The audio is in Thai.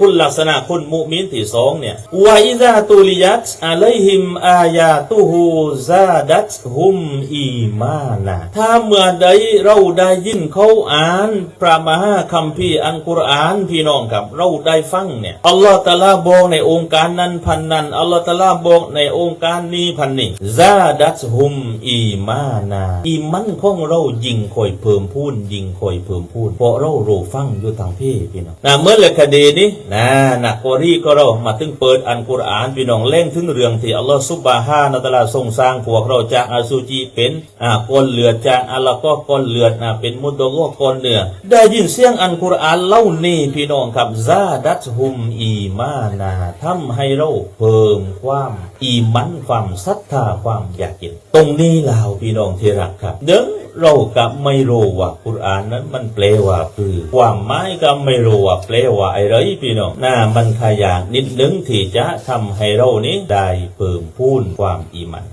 คุณลักษณะคนมุมินที่สองเนี่ยวะอิซาตุลิยัตอะลัยฮิมอายาตุฮูซาดัตฮุมอีมานะถ้าเมื่อใดเราได้ยินเขาอ่านพระมหาคัมภีร์อันกุรอานพี่น้องครับ เราได้ฟังเนี่ยอัลลอฮฺตะลาบอกในองค์การนั้นพันนั้นอัลลอฮฺตะลาบอกในองค์การนี้พันนี้ซาดัตฮุมอีมานะอีมันของเรายิงคอยเพิ่มพูนยิงคอยเพิ่มพูนเพราะเรารู้ฟังอยู่ทางพี่พี่น้องนะเมื่อเลคดีนี้นะนักกอรีก็เรามาถึงเปิดอันกุรอานพี่น้องเล่งถึงเรื่องที่อัลลอฮฺซุบฮานะฮูวะตะอาลาทรงสร้างพวกเราจากอาซูจีเป็นอ่าก้อนเลือดจากอัลลอฮ์ก็ก้นเลือดนะเป็นมุดโดโกก้นเนื้อได้ยินเสียงอันกุรอานเล่านี่พี่น้องครับซาดัตฮุมอีมานาทำให้เราเพิ่มความอีมันความศรัทธาความอยากกิน ตรงนี้ลาวพี่น้องที่รักครับเดิม เราก็ไม่รู้ว่าคุรานนั้นมันแปลว่าคือความหมายก็ไม่รู้ว่าแปลว่าอะไรพี่น้องน่ามันขยางนิดนึงที่จะทำให้เรานี้ได้เพิ่มพูนความอีมัน